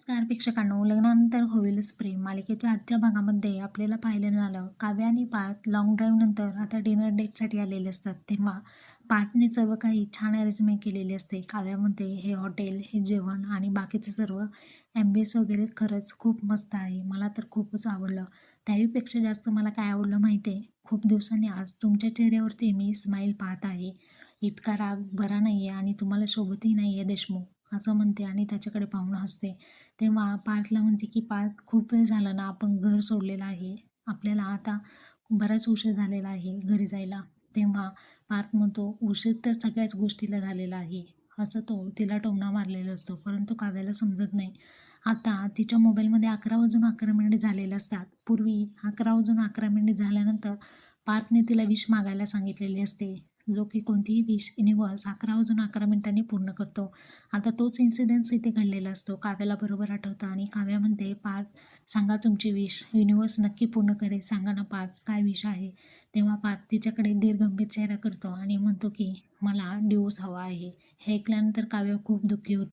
नमस्कार प्रेक्षकांनो लग्नानंतर होईलच प्रेम मालिकेच्या आजच्या भागामध्ये आपल्याला पाहायला मिळालं काव्या आणि पार्थ लॉंग ड्राईव्ह नंतर आता डिनर डेटसाठी आलेले असतात. तेव्हा पार्थने सर्व काही छान अरेंजमेंट केलेली असते. काव्यामध्ये हे हॉटेल हे जेवण आणि बाकीचं सर्व ॲम्बियन्स वगैरे खरंच खूप मस्त आहे. मला तर खूपच आवडलं. त्याहीपेक्षा जास्त मला काय आवडलं माहिती आहे खूप दिवसांनी आज तुमच्या चेहऱ्यावरती मी स्माईल पाहत आहे. इतका राग बरा नाही आहे आणि तुम्हाला शोभतही नाही आहे देशमुख. असं म्हणते आणि त्याच्याकडे पाहून हसते. तेव्हा पार्थला म्हणते की पार्थ खूप वेळ झाला ना आपण घर सोडलेलं आहे. आपल्याला आता बराच उशीर झालेला आहे घरी जायला. तेव्हा पार्थ म्हणतो उशीर तर सगळ्याच गोष्टीला झालेला आहे. असं तो तिला टोमणा मारलेला असतो परंतु काव्याला समजत नाही. आता तिच्या मोबाईलमध्ये अकरा वाजून अकरा मिनिटे झालेले असतात. पूर्वी अकरा वाजून अकरा मिनिटे झाल्यानंतर पार्थने तिला विष मागायला सांगितलेली असते. जो की कोणतीही विश युनिवर्स अकरा वाजून अकरा मिनिटांनी पूर्ण करतो. आता तोच इन्सिडेन्स इथे घडलेला असतो. काव्याला बरोबर आठवतं आणि काव्यामध्ये पार्थ सांगा तुमची विश युनिवर्स नक्की पूर्ण करेल. सांगा ना पार्थ काय विश आहे? तेव्हा पार्थ तिच्याकडे दीर्घंभीर चेहरा करतो आणि म्हणतो की मला डिवोर्स हवा आहे. हे ऐकल्यानंतर काव्य खूप दुःखी होते.